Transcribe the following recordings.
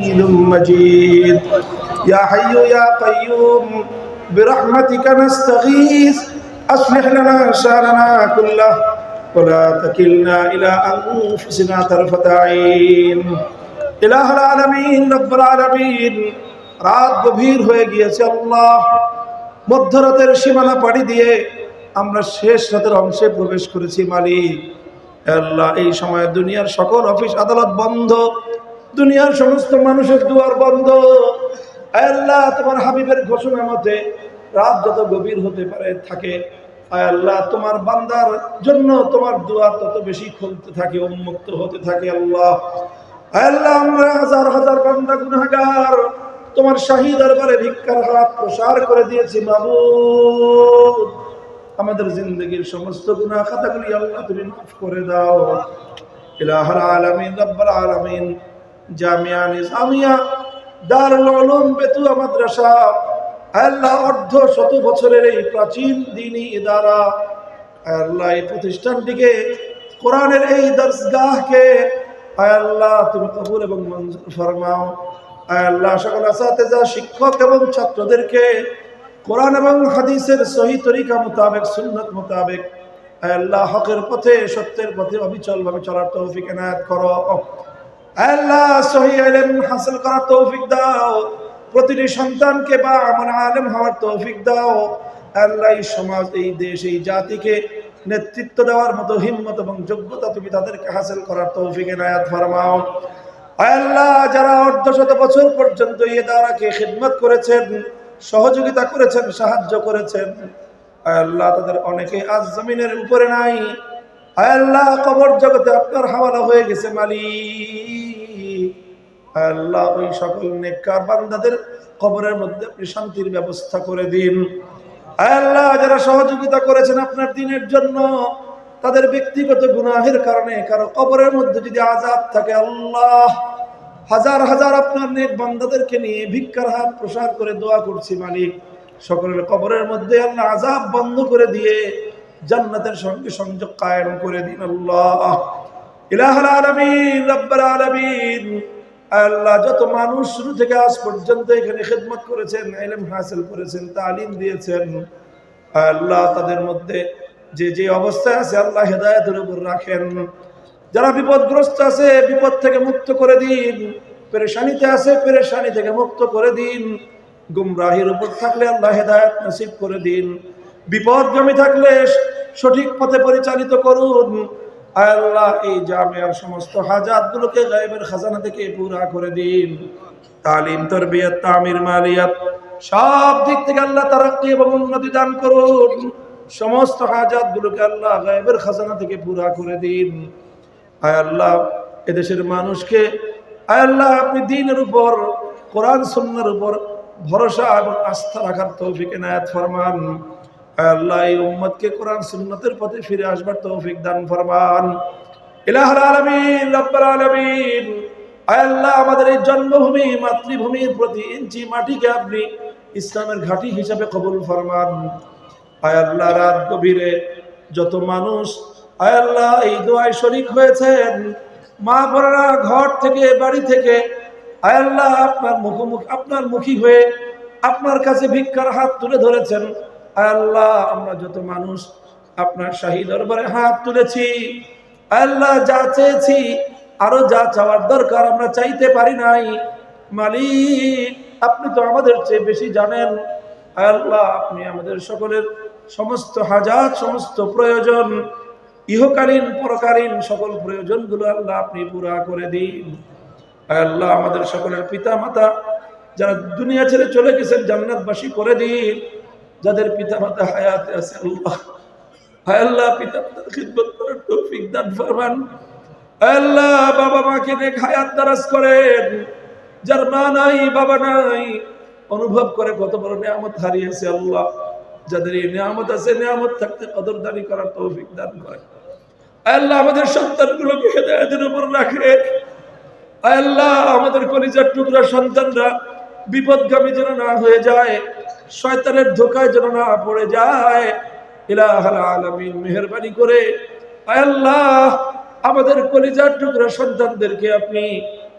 حميد مجيد يا حي يا قيوم برحمتك نستغيث أصلح لنا شأننا كله ولا تكلنا إلى أنفسنا طرفة عين إله العالمين رب العالمين রাত গভীর হয়ে গিয়েছে আল্লাহ মধ্যরাতের সীমানা পাড়ি দিয়ে আমরা শেষ রাতের অংশে প্রবেশ করেছি মালিক আল্লাহ এই সময় দুনিয়ার সকল অফিস আদালত বন্ধ দুনিয়ার সমস্ত মানুষের দুয়ার বন্ধ। আল্লাহ তোমার হাবিবের ঘোষণা মতে রাত যত গভীর হতে পারে থাকে আল্লাহ তোমার বান্দার জন্য তোমার দুয়ার তত বেশি খুলতে থাকে, উন্মুক্ত হতে থাকে আল্লাহ। আল্লাহ, আমরা হাজার হাজার বান্দা গুনাহগার, তোমার শাহী দরবারে ভিক্ষার হাত প্রসার করে দিয়েছি, মাবুদ। আমাদের জিন্দগির সমস্ত গুনাহ খাতাগুলি আল্লাহ তুমি মাফ করে দাও। ইলাহাল আলামিন, রব্বাল আলামিন। জামিয়া নিজামিয়া দারুল উলুম বেতুয়া মাদ্রাসা, আল্লাহ অর্ধ শত বছরের এই প্রাচীন দিনী ইদারা। আল্লাহ এই প্রতিষ্ঠানটিকে কোরআনের এই দর্শগাহকে আল্লাহ তুমি কবুল এবং মঞ্জুর ফরমাও। আল্লাহ সকল আসাতেজা, শিক্ষক এবং ছাত্রদেরকে কোরআন এবং হাদিসের সহি তরিকা মোতাবেক, সুন্নত মোতাবেক, আল্লাহ হকের পথে, সত্যের পথে অবিচল ভাবে চলার তৌফিক এনায়ত করো। আল্লাহ সহি আলেম হাসিল করার তৌফিক দাও। প্রতিটি সন্তানকে বা আমল আলেম হওয়ার তৌফিক দাও। আল্লাহ সমাজ, এই দেশ, এই জাতিকে নেতৃত্ব দেওয়ার মতো হিম্মত এবং যোগ্যতা তুমি তাদেরকে হাসিল করার তৌফিক এনায়াত ফরমাও। আল্লাহ যারা অর্ধ শত বছর পর্যন্ত ইয়ে দ্বারাকে খিদমত করেছেন, সহযোগিতা করেছেন, সাহায্য করেছেন, আল্লাহ তাদের অনেকে আজ জমিনের উপরে নাই। আল্লাহ কবর জগতে আপনার হাওয়ালা হয়ে গেছে মালিক। আল্লাহ, ওই সকল নেককার বান্দাদের কবরের মধ্যে আপনি শান্তির ব্যবস্থা করে দিন। আল্লাহ, যারা সহযোগিতা করেছেন আপনার দিনের জন্য, তাদের ব্যক্তিগত গুনাহের কারণে কারও কবরের মধ্যে যদি আজাব থাকে, আল্লাহ, হাজার হাজার আপনার নেক বান্দাদেরকে নিয়ে ভিক্ষার হাত প্রসার করে দোয়া করছি মালিক। সকলের কবরের মধ্যে আল্লাহ আজাব বন্ধ করে দিয়ে জান্নাতের সঙ্গে সংযোগ কায়েম করে দিন, আল্লাহ। ইলাহাল আলামিন, রব্বাল আলামিন। আল্লাহ যত মানুষ শুরু থেকে আজ পর্যন্ত এখানে খেদমত করেছেন, এলেম হাসিল করেছেন, তালিম দিয়েছেন, আল্লাহ তাদের মধ্যে যে যে অবস্থায় আছে আল্লাহ হেদায়তের উপর রাখেন। যারা বিপদগ্রস্ত আছে, বিপদ থেকে মুক্ত করে দিন। পেরেশানিতে আছে, পেরেশানি থেকে মুক্ত করে দিন। গুমরাহির উপর থাকলে আল্লাহ হেদায়ত নসিব করে দিন। বিপদগামী থাকলে সঠিক পথে পরিচালিত করুন। আল্লাহ, এই জামিয়ার সমস্ত হাজাতগুলোকে গায়েবের খাজানা থেকে পুরা করে দিন। তালিম, তরবিয়ত, তামির, মালিয়াত, সব দিক থেকে আল্লাহ তারাক্কি এবং উন্নতি দান করুন। সমস্ত হাজাতগুলোকে আল্লাহ গায়েবের খাজানা থেকে পুরা করে দিন। আয় আল্লাহ, এদেশের মানুষকে, আয় আল্লাহ, আপনি দিনের উপর, কোরআন, সুন্নার উপর ভরসা এবং আস্থা রাখার তৌফিক এনায়াত ফরমান। আল্লাহ এই উম্মতকে কোরআন সুন্নতের পথে ফিরে আসবার তৌফিক দান ফরমান। ইলাহুল আলামিন, রব্বুল আলামিন। আল্লাহ, আমাদের এই জন্মভূমি, মাতৃভূমির প্রতি ইঞ্চি মাটিকে আপনি ইসলামের ঘাঁটি হিসাবে কবুল ফরমান। আয় আল্লাহ, রাত গভীরে যত মানুষ, আয় আল্লাহ, এই দোয়ায় শরিক হয়েছেন। মা বোনেরা ঘর থেকে, বাড়ি থেকে, আয় আল্লাহ, আপনার মুখোমুখি, আপনার মুখী হয়ে আপনার কাছে ভিক্ষার হাত তুলে ধরেছেন। আল্লাহ, আমরা যত মানুষ আপনার শাহী দরবারে হাত তুলেছি। আল্লাহ, যা চেয়েছি, আরও যা চাওয়ার দরকার আমরা চাইতে পারি নাই। মালিক, আপনি তো আমাদের চেয়ে বেশি জানেন। আল্লাহ, আপনি আমাদের সকলের সমস্ত হাজার সমস্ত প্রয়োজন, ইহকালীন, পরকালীন সকল প্রয়োজনগুলো আল্লাহ আপনি পুরা করে দিন। আল্লাহ, আমাদের সকলের পিতা মাতা যারা দুনিয়া ছেড়ে চলে গেছেন, জান্নাতবাসী করে দিন। যাদের পিতা মাতা হায়াতে আছে, আল্লাহ। হায় আল্লাহ পিতা মাতার খিদমত করার তৌফিক দান ফরমান। আল্লাহ, বাবা মাকে নেক হায়াত দারাজ করেন। যার মা নাই, বাবা নাই, অনুভব করে কত বড় নিয়ামত হারিয়েছে আল্লাহ। যাদের এই নিয়ামত আছে, নিয়ামত থাকতে কদরদারি করার তৌফিক দান করেন। আল্লাহ, আমাদের সন্তানগুলোকে হেদায়তের উপর রাখে আল্লাহ, আমাদের কলিজার টুকরা সন্তানরা বিপদগামী যেন না হয়ে যায়। শয়তানের ধোকায় যেন না পড়ে যায়। মেহরবানি করে। আল্লাহ, আমাদের কলিজার টুকরা সন্তানদেরকে আপনি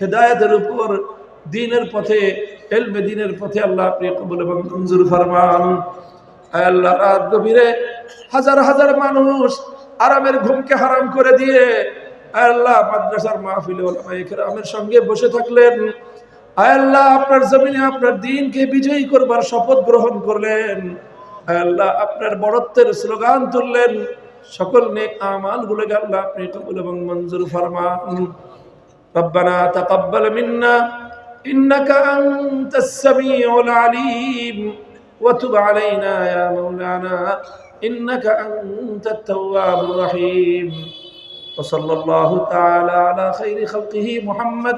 হেদায়তের উপর, দিনের পথে, এলমে দিনের পথে আল্লাহ আপনি কবুল এবং মঞ্জুর ফরমান। আল্লাহ, রাত গভীরে হাজার হাজার মানুষ আরামের ঘুমকে হারাম করে দিয়ে আল্লাহ, মাদ্রাসার মাহফিলে ওলামায়ে কেরামের সঙ্গে বসে থাকলেন। আল্লাহ আপনার জমিনে আপনার দিনকে বিজয়ী করবার শপথ গ্রহণ করলেন আয় আল্লাহ আপনার বড়ত্বের স্লোগান তুললেন সকল নেক আমাল গুলোকে আল্লাহ আপনি কবুল এবং মঞ্জুর ফরমান ربنا تقبل منا إنك أنت السميع العليم وتب علينا يا مولانا إنك أنت التواب الرحيم وصلى الله تعالى على خير خلقه محمد